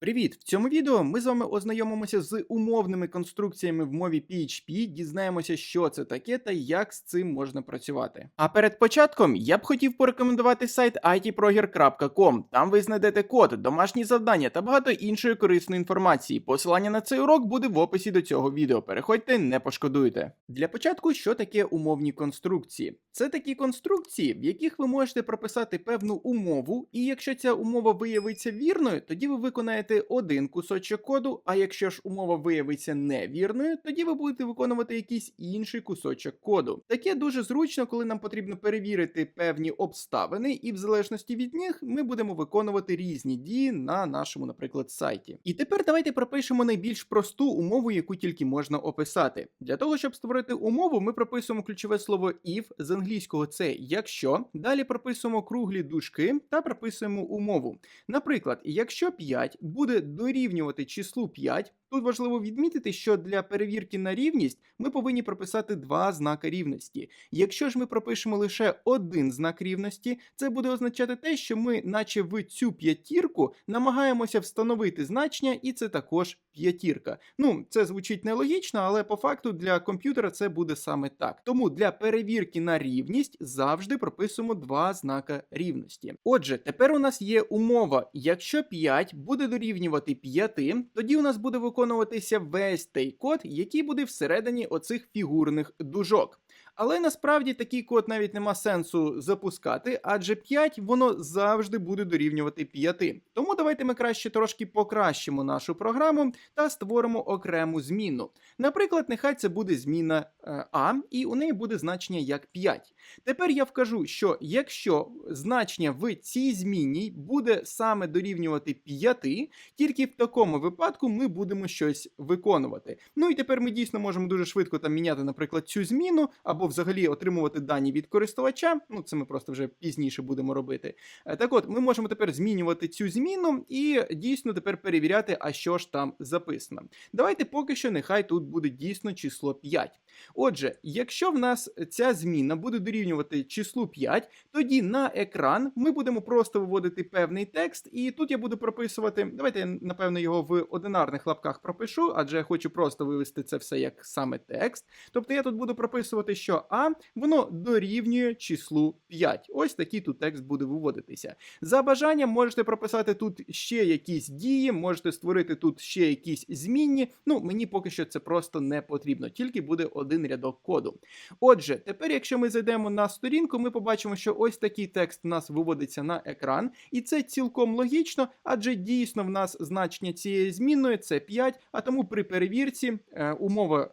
Привіт! В цьому відео ми з вами ознайомимося з умовними конструкціями в мові PHP, дізнаємося, що це таке та як з цим можна працювати. А перед початком я б хотів порекомендувати сайт itproger.com. Там ви знайдете код, домашні завдання та багато іншої корисної інформації. Посилання на цей урок буде в описі до цього відео. Переходьте, не пошкодуйте. Для початку, що таке умовні конструкції? Це такі конструкції, в яких ви можете прописати певну умову, і якщо ця умова виявиться вірною, тоді ви виконаєте один кусочок коду. А якщо ж умова виявиться невірною, тоді ви будете виконувати якийсь інший кусочок коду. Таке дуже зручно, коли нам потрібно перевірити певні обставини, і в залежності від них ми будемо виконувати різні дії на нашому, наприклад, сайті. І тепер давайте пропишемо найбільш просту умову, яку тільки можна описати. Для того, щоб створити умову, ми прописуємо ключове слово if, з англійського це якщо. Далі прописуємо круглі дужки та прописуємо умову. Наприклад, якщо 5 буде дорівнювати числу 5, тут важливо відмітити, що для перевірки на рівність ми повинні прописати два знака рівності. Якщо ж ми пропишемо лише один знак рівності, це буде означати те, що ми, наче в цю п'ятірку, намагаємося встановити значення, і це також п'ятірка. Ну, це звучить нелогічно, але по факту для комп'ютера це буде саме так. Тому для перевірки на рівність завжди прописуємо два знака рівності. Отже, тепер у нас є умова: якщо 5 буде дорівнювати 5, тоді у нас буде виконуватися весь той код, який буде всередині оцих фігурних дужок. Але насправді такий код навіть нема сенсу запускати, адже 5 воно завжди буде дорівнювати 5. Тому давайте ми краще трошки покращимо нашу програму та створимо окрему зміну. Наприклад, нехай це буде зміна е, А, і у неї буде значення як 5. Тепер я вкажу, що якщо значення в цій зміні буде саме дорівнювати 5, тільки в такому випадку ми будемо щось виконувати. Ну і тепер ми дійсно можемо дуже швидко там міняти, наприклад, цю зміну, або взагалі отримувати дані від користувача. Ну, це ми просто вже пізніше будемо робити. Е, Так от, ми можемо тепер змінювати цю зміну і дійсно тепер перевіряти, а що ж там записано. Давайте поки що нехай тут буде дійсно число 5. Отже, якщо в нас ця зміна буде дорівнювати числу 5, тоді на екран ми будемо просто виводити певний текст, і тут я буду прописувати. Давайте я напевно його в одинарних лапках пропишу, адже я хочу просто вивести це все як саме текст. Тобто я тут буду прописувати, що А воно дорівнює числу 5. Ось такий тут текст буде виводитися. За бажанням можете прописати тут ще якісь дії, можете створити тут ще якісь змінні. Ну, мені поки що це просто не потрібно, тільки буде один рядок коду. Отже, тепер, якщо ми зайдемо на сторінку, ми побачимо, що ось такий текст в нас виводиться на екран, і це цілком логічно, адже дійсно в нас значення цієї змінної це 5, а тому при перевірці е, умова,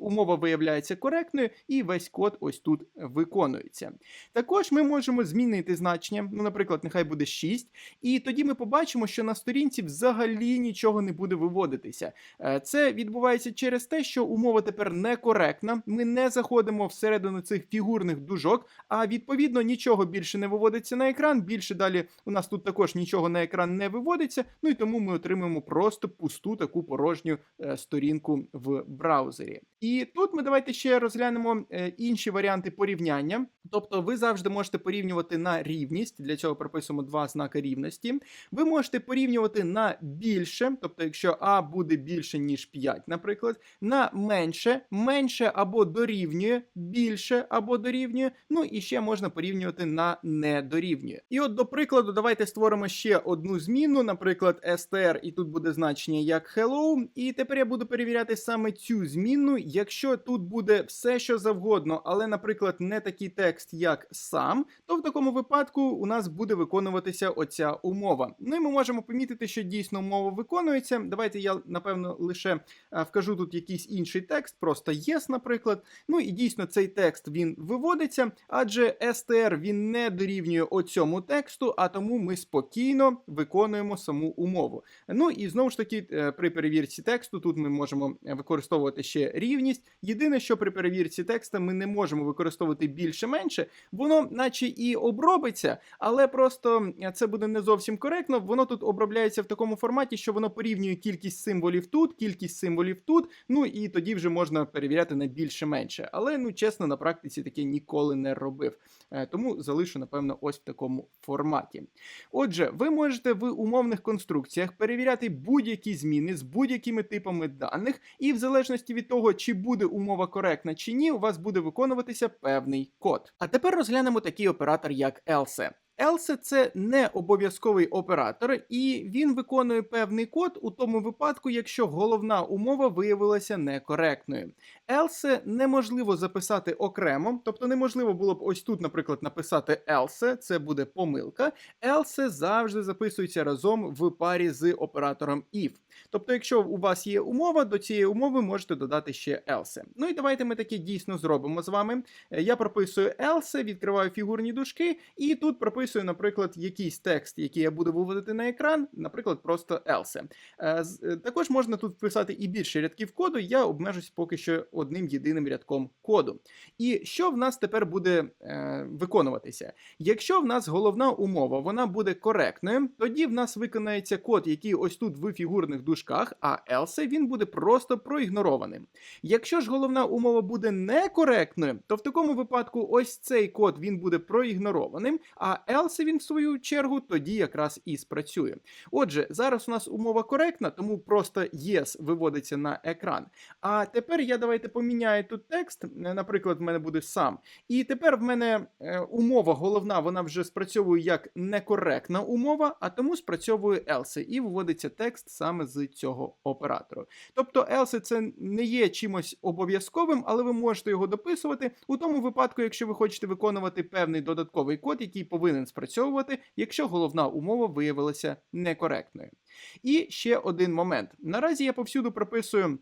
умова виявляється коректною, і весь код ось тут виконується. Також ми можемо змінити значення, ну, наприклад, нехай буде 6, і тоді ми побачимо, що на сторінці взагалі нічого не буде виводитися. Е, Це відбувається через те, що умова тепер некоректна. Ми не заходимо всередину цих фігурних дужок, а відповідно нічого більше не виводиться на екран. Більше далі у нас тут також нічого на екран не виводиться. Ну і тому ми отримуємо просто пусту таку порожню е, сторінку в браузері. І тут ми давайте ще розглянемо е, інші варіанти порівняння. Тобто, ви завжди можете порівнювати на рівність. Для цього прописуємо два знаки рівності. Ви можете порівнювати на більше, тобто, якщо А буде більше, ніж 5, наприклад, на менше, менше або дорівнює, більше або дорівнює. Ну і ще можна порівнювати на не дорівнює. І от, до прикладу, давайте створимо ще одну зміну, наприклад, str, і тут буде значення як hello. І тепер я буду перевіряти саме цю зміну, якщо тут буде все, що завгодно, але, наприклад, не такий текст, як сам, то в такому випадку у нас буде виконуватися оця умова. Ну і ми можемо помітити, що дійсно умова виконується. Давайте я, напевно, лише е, вкажу тут якийсь інший текст, просто yes, наприклад. Ну і дійсно цей текст він виводиться, адже str він не дорівнює оцьому тексту, а тому ми спокійно виконуємо саму умову. Ну і знову ж таки, е, при перевірці тексту тут ми можемо використовувати ще рівність. Єдине, що при перевірці текста ми не можемо використовувати більше-менше, воно, наче і обробиться, але просто це буде не зовсім коректно. Воно тут обробляється в такому форматі, що воно порівнює кількість символів тут, кількість символів тут. Ну і тоді вже можна перевіряти на більше-менше. Але ну чесно, на практиці таке ніколи не робив. Е, Тому залишу, напевно, ось в такому форматі. Отже, ви можете в умовних конструкціях перевіряти будь-які зміни з будь-якими типами даних, і в залежності від того, чи буде умова коректна чи ні, у вас буде виконуватися певний код. А тепер розглянемо такий оператор, як else. Else – це не обов'язковий оператор, і він виконує певний код у тому випадку, якщо головна умова виявилася некоректною. Else неможливо записати окремо, тобто неможливо було б ось тут, наприклад, написати else, це буде помилка. Else завжди записується разом в парі з оператором if. Тобто, якщо у вас є умова, до цієї умови можете додати ще else. Ну і давайте ми таке дійсно зробимо з вами. Е, Я прописую else, відкриваю фігурні дужки, і тут прописую, наприклад, якийсь текст, який я буду виводити на екран, наприклад, просто else. Е, е, Також можна тут вписати і більше рядків коду. Я обмежусь поки що одним єдиним рядком коду. І що в нас тепер буде е, виконуватися? Якщо в нас головна умова вона буде коректною, тоді в нас виконається код, який ось тут в фігурних дужках, а else він буде просто проігнорованим. Якщо ж головна умова буде некоректною, то в такому випадку ось цей код він буде проігнорованим, а else він в свою чергу тоді якраз і спрацює. Отже, зараз у нас умова коректна, тому просто yes виводиться на екран. А тепер я давайте поміняю тут текст. е, Наприклад, в мене буде сам. І тепер в мене е, умова головна, вона вже спрацьовує як некоректна умова, а тому спрацьовує else і виводиться текст саме з цього оператору. Тобто else це не є чимось обов'язковим, але ви можете його дописувати у тому випадку, якщо ви хочете виконувати певний додатковий код, який повинен спрацьовувати, якщо головна умова виявилася некоректною. І ще один момент. Наразі я повсюду прописую.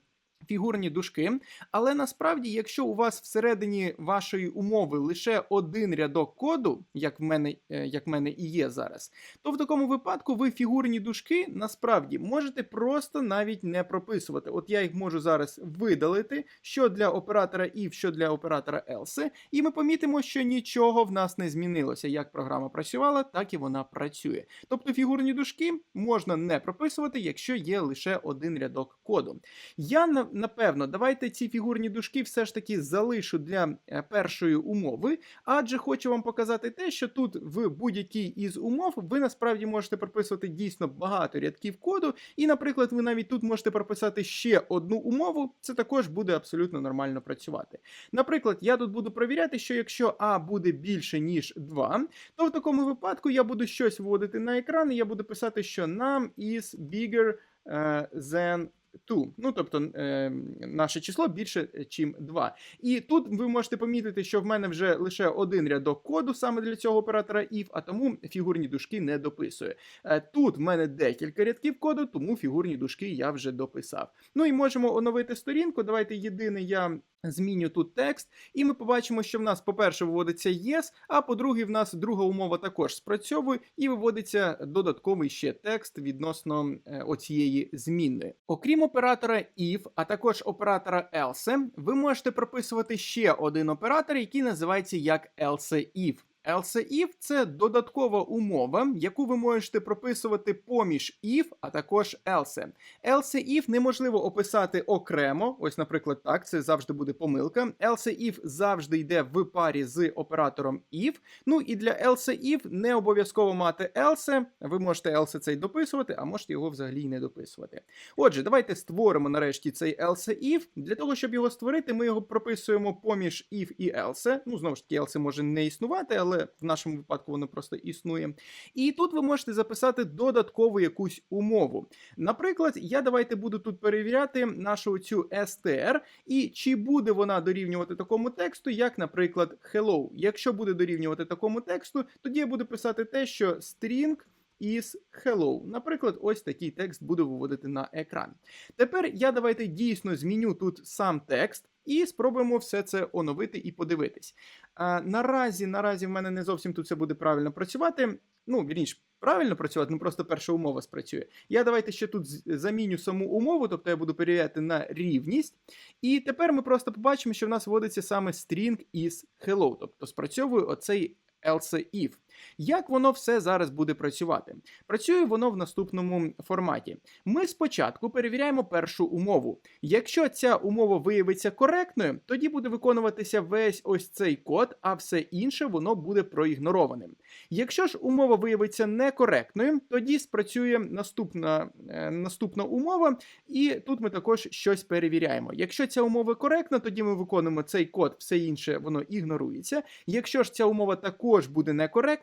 Фігурні дужки, але насправді, якщо у вас всередині вашої умови лише один рядок коду, як в мене, е, як в мене і є зараз, то в такому випадку ви фігурні дужки насправді можете просто навіть не прописувати. От я їх можу зараз видалити, що для оператора if, що для оператора else, і ми помітимо, що нічого в нас не змінилося. Як програма працювала, так і вона працює. Тобто фігурні дужки можна не прописувати, якщо є лише один рядок коду. Я напевно, давайте ці фігурні дужки все ж таки залишу для е, першої умови, адже хочу вам показати те, що тут в будь-якій із умов ви насправді можете прописувати дійсно багато рядків коду, і, наприклад, ви навіть тут можете прописати ще одну умову, це також буде абсолютно нормально працювати. Наприклад, я тут буду перевіряти, що якщо А буде більше, ніж 2, то в такому випадку я буду щось вводити на екран, і я буду писати, що num is bigger е, than 2. Ну, тобто е, наше число більше, ніж 2. І тут ви можете помітити, що в мене вже лише один рядок коду саме для цього оператора if, а тому фігурні дужки не дописує. Е, тут в мене декілька рядків коду, тому фігурні дужки я вже дописав. Ну і можемо оновити сторінку. Давайте єдине я зміню тут текст, і ми побачимо, що в нас, по-перше, виводиться yes, а по-друге, в нас друга умова також спрацьовує, і виводиться додатковий ще текст відносно е, оцієї змінної. Окрім оператора if, а також оператора else, ви можете прописувати ще один оператор, який називається як else if. Else if – це додаткова умова, яку ви можете прописувати поміж if, а також else. Else if неможливо описати окремо. Ось, наприклад, так, це завжди буде помилка. Else if завжди йде в парі з оператором if. Ну і для else if не обов'язково мати else. Ви можете else цей дописувати, а можете його взагалі не дописувати. Отже, давайте створимо нарешті цей else if. Для того, щоб його створити, ми його прописуємо поміж if і else. Ну, знову ж таки, else може не існувати, але в нашому випадку воно просто існує. І тут ви можете записати додаткову якусь умову. Наприклад, я давайте буду тут перевіряти нашу цю str, і чи буде вона дорівнювати такому тексту, як, наприклад, hello. Якщо буде дорівнювати такому тексту, тоді я буду писати те, що string is hello. Наприклад, ось такий текст буду виводити на екран. Тепер я давайте дійсно зміню тут сам текст. І спробуємо все це оновити і подивитись. А, наразі, наразі в мене не зовсім тут все буде правильно працювати. Ну, вірніше, правильно працювати, не просто перша умова спрацює. Я давайте ще тут заміню саму умову, тобто я буду перевіряти на рівність. І тепер ми просто побачимо, що в нас вводиться саме string is hello, тобто спрацьовує оцей else if. Як воно все зараз буде працювати? Працює воно в наступному форматі. Ми спочатку перевіряємо першу умову. Якщо ця умова виявиться коректною, тоді буде виконуватися весь ось цей код, а все інше воно буде проігнорованим. Якщо ж умова виявиться некоректною, тоді спрацює наступна, е, наступна умова, і тут ми також щось перевіряємо. Якщо ця умова коректна, тоді ми виконуємо цей код, все інше воно ігнорується. Якщо ж ця умова також буде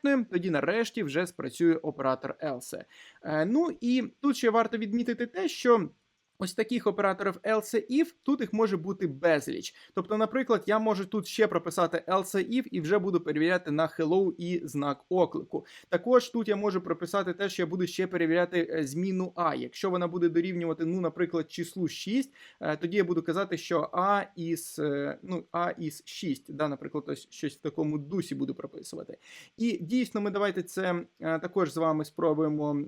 некоректною, тоді нарешті вже спрацює оператор else. Е, Ну і тут ще варто відмітити те, що. Ось таких операторів else if, тут їх може бути безліч. Тобто, наприклад, я можу тут ще прописати else if і вже буду перевіряти на hello і знак оклику. Також тут я можу прописати те, що я буду ще перевіряти е, зміну a. Якщо вона буде дорівнювати, ну, наприклад, числу 6, е, тоді я буду казати, що a із, е, ну, a із 6, да, наприклад, ось щось в такому дусі буду прописувати. І дійсно, ми давайте це також з вами спробуємо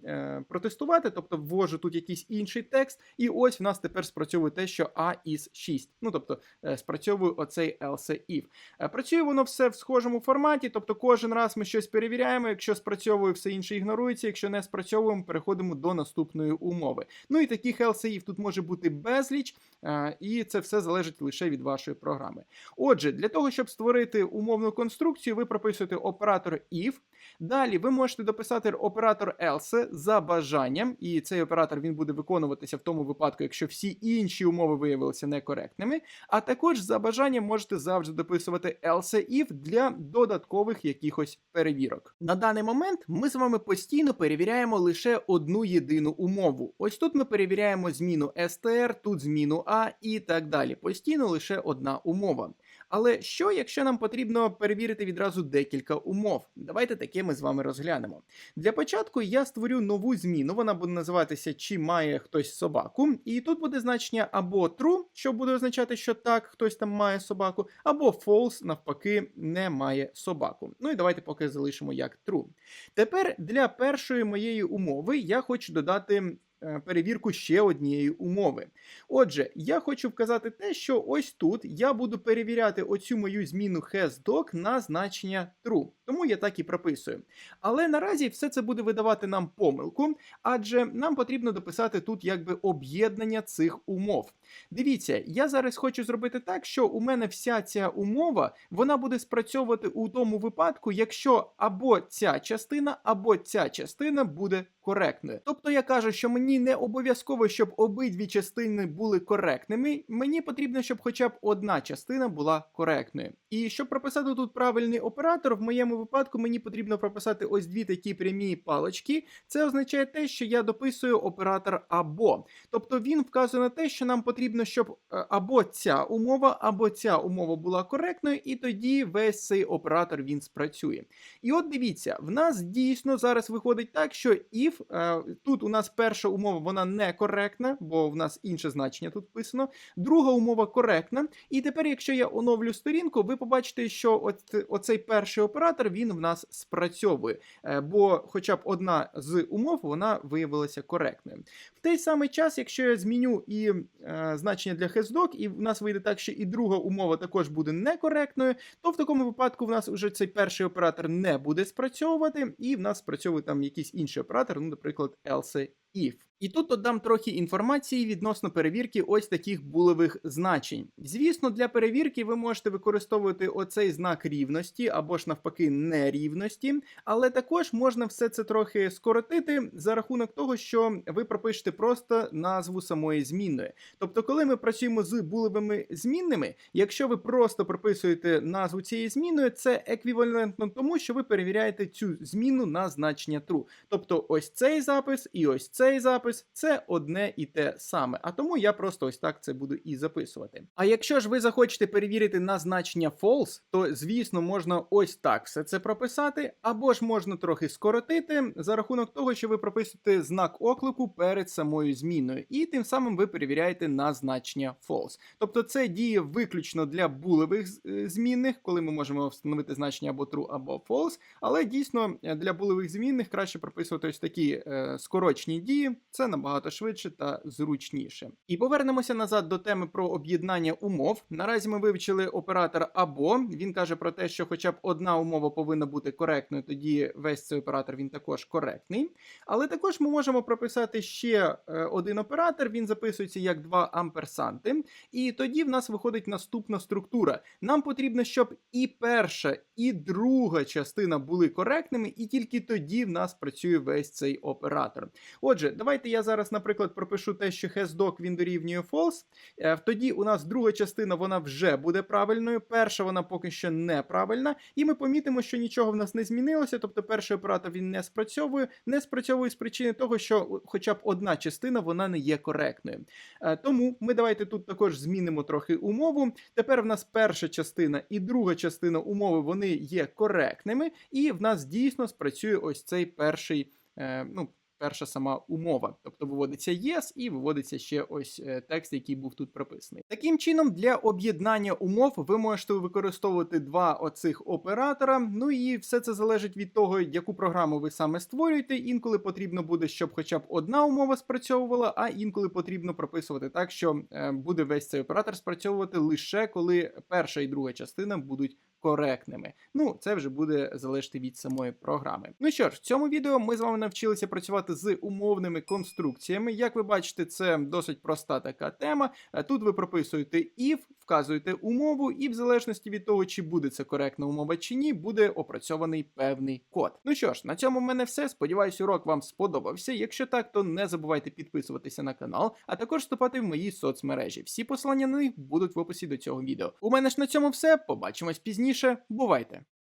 протестувати, тобто ввожу тут якийсь інший текст, і ось в нас тепер спрацьовує те, що a із 6. Ну, тобто е, спрацьовує оцей else if. Е, Працює воно все в схожому форматі, тобто кожен раз ми щось перевіряємо, якщо спрацьовує, все інше ігнорується, якщо не спрацьовуємо, переходимо до наступної умови. Ну і таких else if тут може бути безліч, е, і це все залежить лише від вашої програми. Отже, для того, щоб створити умовну конструкцію, ви прописуєте оператор if. Далі ви можете дописати оператор else за бажанням, і цей оператор він буде виконуватися в тому випадку, якщо всі інші умови виявилися некоректними. А також за бажанням можете завжди дописувати else if для додаткових якихось перевірок. На даний момент ми з вами постійно перевіряємо лише одну єдину умову. Ось тут ми перевіряємо зміну str, тут зміну a і так далі. Постійно лише одна умова. Але що, якщо нам потрібно перевірити відразу декілька умов? Давайте таке ми з вами розглянемо. Для початку я створю нову зміну, вона буде називатися чи має хтось собаку, і тут буде значення або true, що буде означати, що так, хтось там має собаку, або false, навпаки, не має собаку. Ну і давайте поки залишимо як true. Тепер для першої моєї умови я хочу додати. Е, Перевірку ще однієї умови. Отже, я хочу вказати те, що ось тут я буду перевіряти оцю мою зміну hasDoc на значення true. Тому я так і прописую. Але наразі все це буде видавати нам помилку, адже нам потрібно дописати тут якби об'єднання цих умов. Дивіться, я зараз хочу зробити так, що у мене вся ця умова вона буде спрацьовувати у тому випадку, якщо або ця частина, або ця частина буде коректною. Тобто я кажу, що мені не обов'язково, щоб обидві частини були коректними. Мені потрібно, щоб хоча б одна частина була коректною. І щоб прописати тут правильний оператор, в моєму випадку мені потрібно прописати ось дві такі прямі палочки. Це означає те, що я дописую оператор або. Тобто він вказує на те, що нам потрібно, щоб е, або ця умова, або ця умова була коректною, і тоді весь цей оператор він спрацює. І от дивіться, в нас дійсно зараз виходить так, що if, е, тут у нас перша умова вона некоректна, бо в нас інше значення тут вписано. Друга умова коректна. І тепер, якщо я оновлю сторінку, ви побачите, що от, оцей перший оператор він в нас спрацьовує, е, бо хоча б одна з умов вона виявилася коректною. В той самий час, якщо я зміню і е, значення для хездок, і в нас вийде так, що і друга умова також буде некоректною, то в такому випадку в нас вже цей перший оператор не буде спрацьовувати, і в нас спрацьовує там якийсь інший оператор, ну, наприклад, else if. І тут додам трохи інформації відносно перевірки ось таких булевих значень. Звісно, для перевірки ви можете використовувати оцей знак рівності або ж навпаки нерівності, але також можна все це трохи скоротити за рахунок того, що ви пропишете просто назву самої змінної. Тобто, коли ми працюємо з булевими змінними, якщо ви просто прописуєте назву цієї змінної, це еквівалентно тому, що ви перевіряєте цю зміну на значення true. Тобто ось цей запис і ось цей запис. Запис це одне і те саме. А тому я просто ось так це буду і записувати. А якщо ж ви захочете перевірити на значення false, то звісно можна ось так все це прописати, або ж можна трохи скоротити за рахунок того, що ви прописуєте знак оклику перед самою зміною, і тим самим ви перевіряєте на значення false. Тобто це діє виключно для булевих е, змінних, коли ми можемо встановити значення або true, або false, але дійсно е, для булевих змінних краще прописувати ось такі е, скорочні дії, це набагато швидше та зручніше. І повернемося назад до теми про об'єднання умов. Наразі ми вивчили оператор або він каже про те, що хоча б одна умова повинна бути коректною, тоді весь цей оператор він також коректний. Але також ми можемо прописати ще е, один оператор. Він записується як два амперсанти. І тоді в нас виходить наступна структура. Нам потрібно, щоб і перша, і друга частина були коректними, і тільки тоді в нас працює весь цей оператор. Отже, давайте я зараз, наприклад, пропишу те, що hasdoc він дорівнює false. Е, Тоді у нас друга частина вона вже буде правильною, перша вона поки що неправильна, і ми помітимо, що нічого в нас не змінилося. Тобто перший оператор він не спрацьовує, не спрацьовує з причини того, що хоча б одна частина вона не є коректною. Е, Тому ми давайте тут також змінимо трохи умову. Тепер в нас перша частина і друга частина умови вони є коректними, і в нас дійсно спрацює ось цей перший. е, Ну, перша сама умова, тобто виводиться yes і виводиться ще ось е, текст, який був тут прописаний. Таким чином, для об'єднання умов ви можете використовувати два оцих оператора. Ну і все це залежить від того, яку програму ви саме створюєте. Інколи потрібно буде, щоб хоча б одна умова спрацьовувала, а інколи потрібно прописувати так, що е, буде весь цей оператор спрацьовувати лише коли перша і друга частина будуть коректними. Ну, це вже буде залежати від самої програми. Ну що ж, в цьому відео ми з вами навчилися працювати з умовними конструкціями. Як ви бачите, це досить проста така тема. Е, Тут ви прописуєте if, вказуєте умову, і в залежності від того, чи буде це коректна умова чи ні, буде опрацьований певний код. Ну що ж, на цьому в мене все. Сподіваюсь, урок вам сподобався. Якщо так, то не забувайте підписуватися на канал, а також вступати в мої соцмережі. Всі посилання на них будуть в описі до цього відео. У мене ж на цьому все. Побачимось пізніше. Бувайте!